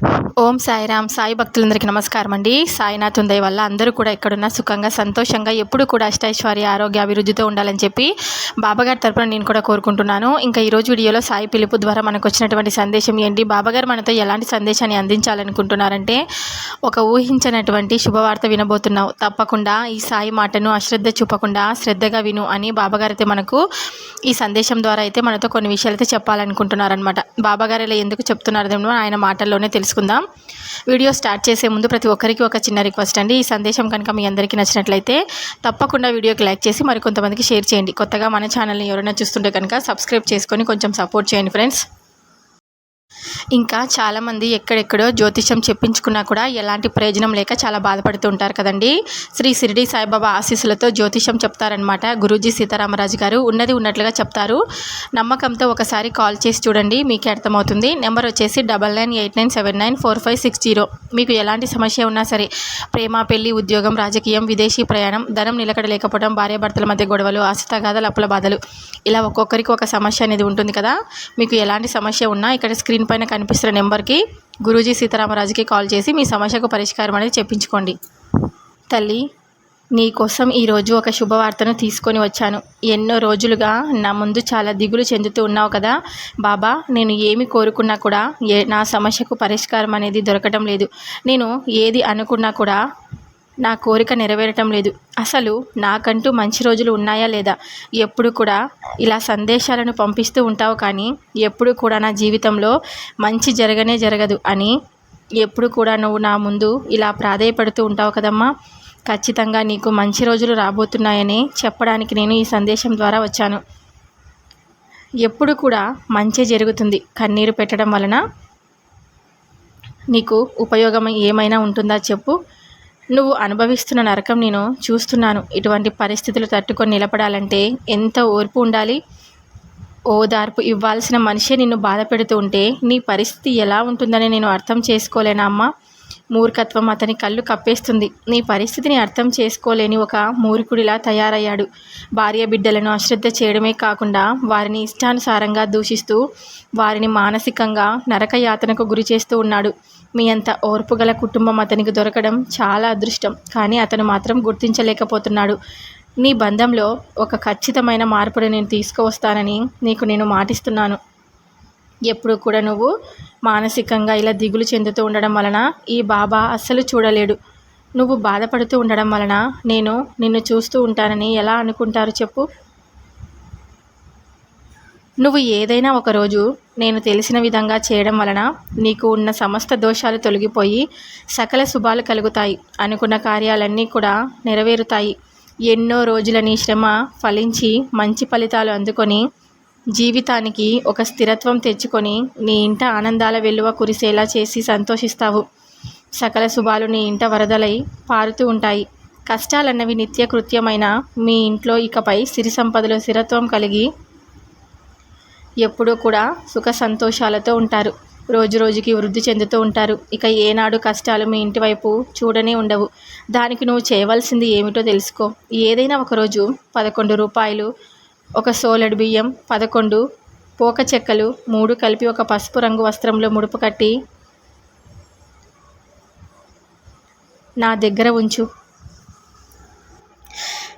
ఓం సాయిరామ్ సాయి భక్తులందరికీ నమస్కారం అండి. సాయినాథ్ ఉందయ్య వల్ల అందరూ కూడా ఎక్కడున్నా సుఖంగా సంతోషంగా ఎప్పుడు కూడా అష్టైశ్వర్య ఆరోగ్య అభివృద్ధితో ఉండాలని చెప్పి బాబాగారి తరపున నేను కూడా కోరుకుంటున్నాను. ఇంకా ఈరోజు వీడియోలో సాయి పిలుపు ద్వారా మనకు వచ్చినటువంటి సందేశం ఏంటి? బాబాగారు మనతో ఎలాంటి సందేశాన్ని అందించాలనుకుంటున్నారంటే ఒక ఊహించినటువంటి శుభవార్త వినబోతున్నావు. తప్పకుండా ఈ సాయి మాటను అశ్రద్ధ చూపకుండా శ్రద్ధగా విను అని బాబాగారు అయితే మనకు ఈ సందేశం ద్వారా అయితే మనతో కొన్ని విషయాలు అయితే చెప్పాలనుకుంటున్నారనమాట బాబాగారు ఇలా ఎందుకు చెప్తున్నారో ఆయన మాటల్లోనే తెలుసుకుందాం. వీడియో స్టార్ట్ చేసే ముందు ప్రతి ఒక్కరికి ఒక చిన్న రిక్వెస్ట్ అండి. ఈ సందేశం కనుక మీ అందరికీ నచ్చినట్లయితే తప్పకుండా వీడియోకి లైక్ చేసి మరికొంతమందికి షేర్ చేయండి. కొత్తగా మన ఛానల్ని ఎవరైనా చూస్తుంటే కనుక సబ్స్క్రైబ్ చేసుకొని కొంచెం సపోర్ట్ చేయండి ఫ్రెండ్స్. ఇంకా చాలామంది ఎక్కడెక్కడో జ్యోతిషం చెప్పించుకున్నా కూడా ఎలాంటి ప్రయోజనం లేక చాలా బాధపడుతూ ఉంటారు కదండి. శ్రీ షిరిడి సాయిబాబా ఆశీస్సులతో జ్యోతిషం చెప్తారనమాట గురూజీ సీతారామరాజు గారు ఉన్నది ఉన్నట్లుగా చెప్తారు. నమ్మకంతో ఒకసారి కాల్ చేసి చూడండి మీకే అర్థమవుతుంది. నెంబర్ వచ్చేసి double nine eight nine seven nine four five six zero. మీకు ఎలాంటి సమస్య ఉన్నా సరే ప్రేమ పెళ్ళి ఉద్యోగం రాజకీయం విదేశీ ప్రయాణం ధనం నిలకడ లేకపోవడం భార్యాభర్తల మధ్య గొడవలు ఆశితగాథలు అప్పుల బాధలు ఇలా ఒక్కొక్కరికి ఒక సమస్య అనేది ఉంటుంది కదా. మీకు ఎలాంటి సమస్య ఉన్నా ఇక్కడ స్క్రీన్ పైన కనిపిస్తున్న నెంబర్కి గురూజీ సీతారామరాజుకి కాల్ చేసి మీ సమస్యకు పరిష్కారం అనేది చెప్పించుకోండి. తల్లి నీకోసం ఈరోజు ఒక శుభవార్తను తీసుకొని వచ్చాను. ఎన్నో రోజులుగా నా ముందు చాలా దిగులు చెందుతూ ఉన్నావు కదా. బాబా నేను ఏమి కోరుకున్నా కూడా ఏ నా సమస్యకు పరిష్కారం అనేది దొరకటం లేదు. నేను ఏది అనుకున్నా కూడా నా కోరిక నెరవేరటం లేదు. అసలు నాకంటూ మంచి రోజులు ఉన్నాయా లేదా? ఎప్పుడు కూడా ఇలా సందేశాలను పంపిస్తూ ఉంటావు కానీ ఎప్పుడు కూడా నా జీవితంలో మంచి జరగనే జరగదు అని ఎప్పుడు కూడా నువ్వు నా ముందు ఇలా ప్రాధేయపడుతూ ఉంటావు కదమ్మా. ఖచ్చితంగా నీకు మంచి రోజులు రాబోతున్నాయని చెప్పడానికి నేను ఈ సందేశం ద్వారా వచ్చాను. ఎప్పుడు కూడా మంచి జరుగుతుంది కన్నీరు పెట్టడం వలన. నీకు ఉపయోగం ఏమైనా ఉంటుందా చెప్పు. నువ్వు అనుభవిస్తున్న నరకం నేను చూస్తున్నాను. ఇటువంటి పరిస్థితులు తట్టుకొని నిలబడాలంటే ఎంత ఓర్పు ఉండాలి? ఓదార్పు ఇవ్వాల్సిన మనిషే నిన్ను బాధ పెడుతూ ఉంటే నీ పరిస్థితి ఎలా ఉంటుందని నేను అర్థం చేసుకోలేనా అమ్మా? మూర్ఖత్వం అతని కళ్ళు కప్పేస్తుంది. నీ పరిస్థితిని అర్థం చేసుకోలేని ఒక మూర్ఖుడిలా తయారయ్యాడు. భార్య బిడ్డలను అశ్రద్ధ చేయడమే కాకుండా వారిని ఇష్టానుసారంగా దూషిస్తూ వారిని మానసికంగా నరకయాతనకు గురి చేస్తూ ఉన్నాడు. మీ అంత ఓర్పు గల కుటుంబం అతనికి దొరకడం చాలా అదృష్టం. కానీ అతను మాత్రం గుర్తించలేకపోతున్నాడు. నీ బంధంలో ఒక ఖచ్చితమైన మార్పును నేను తీసుకువస్తానని నీకు నేను మాటిస్తున్నాను. ఎప్పుడు కూడా నువ్వు మానసికంగా ఇలా దిగులు చెందుతూ ఉండడం వలన ఈ బాబా అస్సలు చూడలేడు. నువ్వు బాధపడుతూ ఉండడం వలన నేను నిన్ను చూస్తూ ఉంటానని ఎలా అనుకుంటారు చెప్పు. నువ్వు ఏదైనా ఒకరోజు నేను తెలిసిన విధంగా చేయడం వలన నీకు ఉన్న సమస్త దోషాలు తొలగిపోయి సకల శుభాలు కలుగుతాయి. అనుకున్న కార్యాలన్నీ కూడా నెరవేరుతాయి. ఎన్నో రోజుల నీ శ్రమ ఫలించి మంచి ఫలితాలు అందుకొని జీవితానికి ఒక స్థిరత్వం తెచ్చుకొని నీ ఇంట ఆనందాల వెలువ కురిసేలా చేసి సంతోషిస్తావు. సకల శుభాలు నీ ఇంట వరదలై పారుతూ ఉంటాయి. కష్టాలన్నవి నిత్యకృత్యమైన మీ ఇంట్లో ఇకపై సిరి సంపదలో స్థిరత్వం కలిగి ఎప్పుడూ కూడా సుఖ సంతోషాలతో ఉంటారు. రోజు రోజుకి వృద్ధి చెందుతూ ఉంటారు. ఇక ఏనాడు కష్టాలు మీ ఇంటి వైపు చూడనే ఉండవు. దానికి నువ్వు చేయవలసింది ఏమిటో తెలుసుకో. ఏదైనా ఒకరోజు పదకొండు రూపాయలు ఒక సోలడు బియ్యం పదకొండు పోక చెక్కలు మూడు కలిపి ఒక పసుపు రంగు వస్త్రంలో ముడుపు కట్టి నా దగ్గర ఉంచు.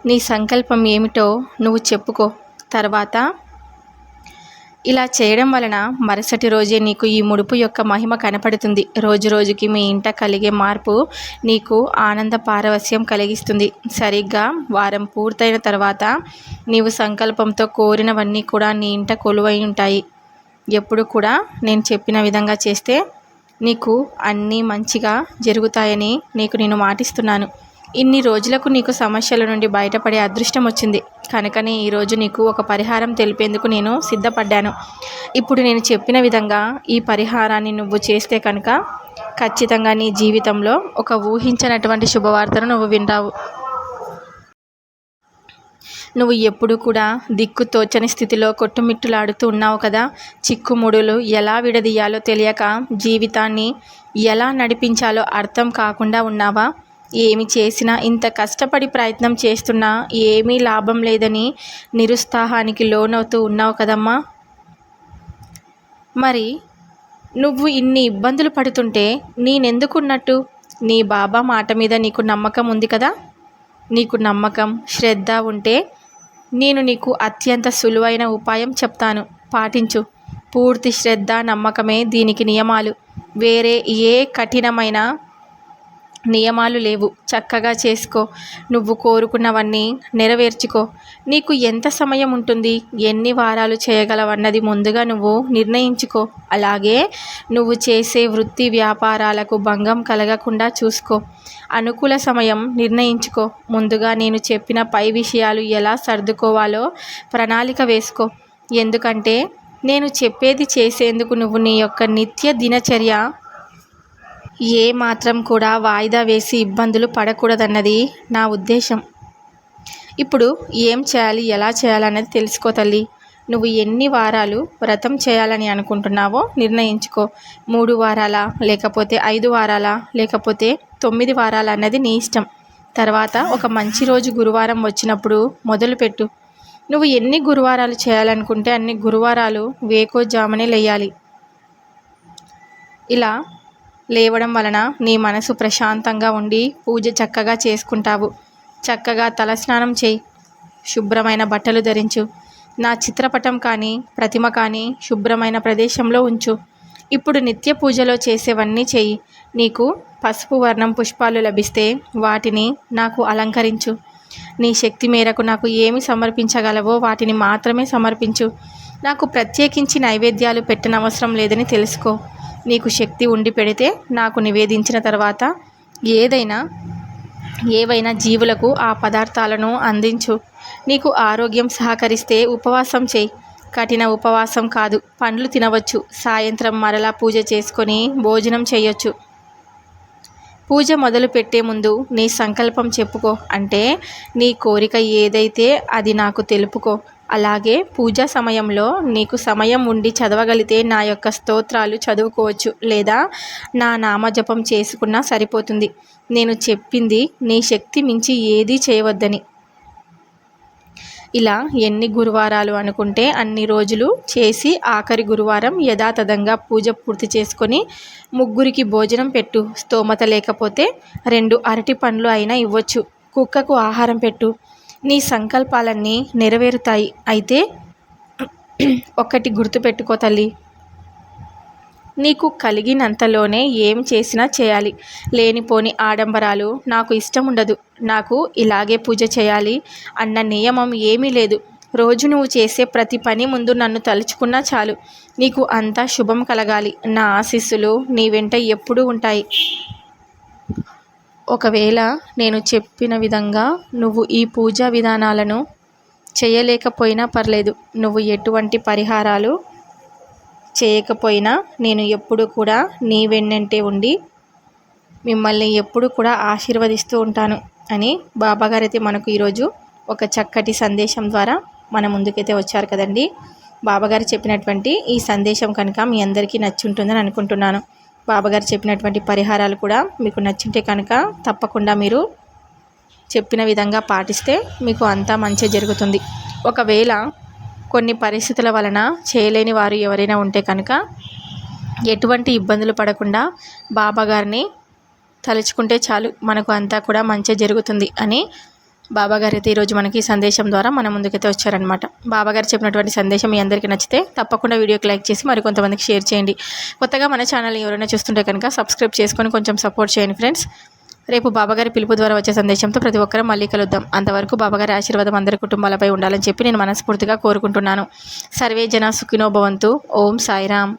నీ సంకల్పం ఏమిటో నువ్వు చెప్పుకో. తర్వాత ఇలా చేయడం వలన మరుసటి రోజే నీకు ఈ ముడుపు యొక్క మహిమ కనపడుతుంది. రోజు రోజుకి మీ ఇంట కలిగే మార్పు నీకు ఆనంద పారవస్యం కలిగిస్తుంది. సరిగ్గా వారం పూర్తయిన తర్వాత నీవు సంకల్పంతో కోరినవన్నీ కూడా నీ ఇంట కొలువై ఉంటాయి. ఎప్పుడు కూడా నేను చెప్పిన విధంగా చేస్తే నీకు అన్నీ మంచిగా జరుగుతాయని నీకు నేను మాటిస్తున్నాను. ఇన్ని రోజులకు నీకు సమస్యల నుండి బయటపడే అదృష్టం వచ్చింది. కనుకనే ఈరోజు నీకు ఒక పరిహారం తెలిపేందుకు నేను సిద్ధపడ్డాను. ఇప్పుడు నేను చెప్పిన విధంగా ఈ పరిహారాన్ని నువ్వు చేస్తే కనుక ఖచ్చితంగా నీ జీవితంలో ఒక ఊహించినటువంటి శుభవార్తను నువ్వు వింటావు. నువ్వు ఎప్పుడు కూడా దిక్కు తోచని స్థితిలో కొట్టుమిట్టులాడుతూ ఉన్నావు కదా. చిక్కుముడులు ఎలా విడదీయాలో తెలియక జీవితాన్ని ఎలా నడిపించాలో అర్థం కాకుండా ఉన్నావా? ఏమి చేసినా ఇంత కష్టపడి ప్రయత్నం చేస్తున్నా ఏమీ లాభం లేదని నిరుత్సాహానికి లోనవుతూ ఉన్నావు కదమ్మా. మరి నువ్వు ఇన్ని ఇబ్బందులు పడుతుంటే నేనెందుకున్నట్టు? నీ బాబా మాట మీద నీకు నమ్మకం ఉంది కదా? నీకు నమ్మకం శ్రద్ధ ఉంటే నేను నీకు అత్యంత సులువైన ఉపాయం చెప్తాను. పాటించు. పూర్తి శ్రద్ధ నమ్మకమే దీనికి నియమాలు. వేరే ఏ కఠినమైన నియమాలు లేవు. చక్కగా చేసుకో. నువ్వు కోరుకున్నవన్నీ నెరవేర్చుకో. నీకు ఎంత సమయం ఉంటుంది? ఎన్ని వారాలు చేయగలవన్నది ముందుగా నువ్వు నిర్ణయించుకో. అలాగే నువ్వు చేసే వృత్తి వ్యాపారాలకు భంగం కలగకుండా చూసుకో. అనుకూల సమయం నిర్ణయించుకో. ముందుగా నేను చెప్పిన పై విషయాలు ఎలా సర్దుకోవాలో ప్రణాళిక వేసుకో. ఎందుకంటే నేను చెప్పేది చేసేందుకు నువ్వు నీ యొక్క నిత్య దినచర్య ఏ మాత్రం కూడా వాయిదా వేసి ఇబ్బందులు పడకూడదన్నది నా ఉద్దేశం. ఇప్పుడు ఏం చేయాలి ఎలా చేయాలన్నది తెలుసుకో తల్లి. నువ్వు ఎన్ని వారాలు వ్రతం చేయాలని అనుకుంటున్నావో నిర్ణయించుకో. మూడు వారాల లేకపోతే ఐదు వారాల లేకపోతే తొమ్మిది వారాల అన్నది నీ ఇష్టం. తర్వాత ఒక మంచి రోజు గురువారం వచ్చినప్పుడు మొదలుపెట్టు. నువ్వు ఎన్ని గురువారాలు చేయాలనుకుంటే అన్ని గురువారాలు వేకోజామనే లేయాలి. ఇలా లేవడం వలన నీ మనసు ప్రశాంతంగా ఉండి పూజ చక్కగా చేసుకుంటావు. చక్కగా తలస్నానం చేయి. శుభ్రమైన బట్టలు ధరించు. నా చిత్రపటం కానీ ప్రతిమ కానీ శుభ్రమైన ప్రదేశంలో ఉంచు. ఇప్పుడు నిత్య పూజలో చేసేవన్నీ చెయ్యి నీకు పసుపు వర్ణం పుష్పాలు లభిస్తే వాటిని నాకు అలంకరించు. నీ శక్తి మేరకు నాకు ఏమి సమర్పించగలవో వాటిని మాత్రమే సమర్పించు. నాకు ప్రత్యేకించి నైవేద్యాలు పెట్టనవసరం లేదని తెలుసుకో. నీకు శక్తి ఉండి పెడితే నాకు నివేదించిన తర్వాత ఏదైనా ఏవైనా జీవులకు ఆ పదార్థాలను అందించు. నీకు ఆరోగ్యం సహకరిస్తే ఉపవాసం చేయి. కఠిన ఉపవాసం కాదు పండ్లు తినవచ్చు. సాయంత్రం మరలా పూజ చేసుకొని భోజనం చేయొచ్చు. పూజ మొదలు పెట్టే ముందు నీ సంకల్పం చెప్పుకో. అంటే నీ కోరిక ఏదైతే అది నాకు తెలుపుకో. అలాగే పూజా సమయంలో నీకు సమయం ఉండి చదవగలిగితే నా యొక్క స్తోత్రాలు చదువుకోవచ్చు లేదా నా నామజపం చేసుకున్నా సరిపోతుంది. నేను చెప్పింది నీ శక్తి మించి ఏదీ చేయవద్దని. ఇలా ఎన్ని గురువారాలు అనుకుంటే అన్ని రోజులు చేసి ఆఖరి గురువారం యథాతథంగా పూజ పూర్తి చేసుకొని ముగ్గురికి భోజనం పెట్టు. స్తోమత లేకపోతే రెండు అరటి పండ్లు అయినా ఇవ్వచ్చు. కుక్కకు ఆహారం పెట్టు. నీ సంకల్పాలన్నీ నెరవేరుతాయి. అయితే ఒక్కటి గుర్తుపెట్టుకో తల్లి. నీకు కలిగినంతలోనే ఏం చేసినా చేయాలి. లేనిపోని ఆడంబరాలు నాకు ఇష్టం ఉండదు నాకు ఇలాగే పూజ చేయాలి అన్న నియమం ఏమీ లేదు. రోజు నువ్వు చేసే ప్రతి పని ముందు నన్ను తలుచుకున్నా చాలు. నీకు అంతా శుభం కలగాలి. నా ఆశీస్సులు నీ వెంట ఎప్పుడూ ఉంటాయి. ఒకవేళ నేను చెప్పిన విధంగా నువ్వు ఈ పూజా విధానాలను చేయలేకపోయినా పర్లేదు. నువ్వు ఎటువంటి పరిహారాలు చేయకపోయినా నేను ఎప్పుడు కూడా నీ వెన్నంటే ఉండి మిమ్మల్ని ఎప్పుడు కూడా ఆశీర్వదిస్తూ ఉంటాను అని బాబాగారు అయితే మనకు ఈరోజు ఒక చక్కటి సందేశం ద్వారా మన ముందుకైతే వచ్చారు కదండి. బాబాగారు చెప్పినటువంటి ఈ సందేశం కనుక మీ అందరికీ నచ్చుంటుందని అనుకుంటున్నాను. బాబాగారు చెప్పినటువంటి పరిహారాలు కూడా మీకు నచ్చింటే కనుక తప్పకుండా మీరు చెప్పిన విధంగా పాటిస్తే మీకు అంతా మంచి జరుగుతుంది. ఒకవేళ కొన్ని పరిస్థితుల వలన చేయలేని వారు ఎవరైనా ఉంటే కనుక ఎటువంటి ఇబ్బందులు పడకుండా బాబాగారిని తలుచుకుంటే చాలు మనకు అంతా కూడా మంచి జరుగుతుంది అని బాబాగారు అయితే ఈరోజు మనకి సందేశం ద్వారా మన ముందుకైతే వచ్చారనమాట బాబాగారు చెప్పినటువంటి సందేశం మీ అందరికీ నచ్చితే తప్పకుండా వీడియోకి లైక్ చేసి మరి కొంతమందికి షేర్ చేయండి. కొత్తగా మన ఛానల్ ఎవరైనా చూస్తుంటే కనుక సబ్స్క్రైబ్ చేసుకొని కొంచెం సపోర్ట్ చేయండి ఫ్రెండ్స్. రేపు బాబాగారి పిలుపు ద్వారా వచ్చే సందేశంతో ప్రతి ఒక్కరూ మళ్ళీ కలుద్దాం. అంతవరకు బాబాగారి ఆశీర్వాదం అందరి కుటుంబాలపై ఉండాలని చెప్పి నేను మనస్ఫూర్తిగా కోరుకుంటున్నాను. సర్వే జన సుఖినో భవంతు. ఓం సాయిరామ్.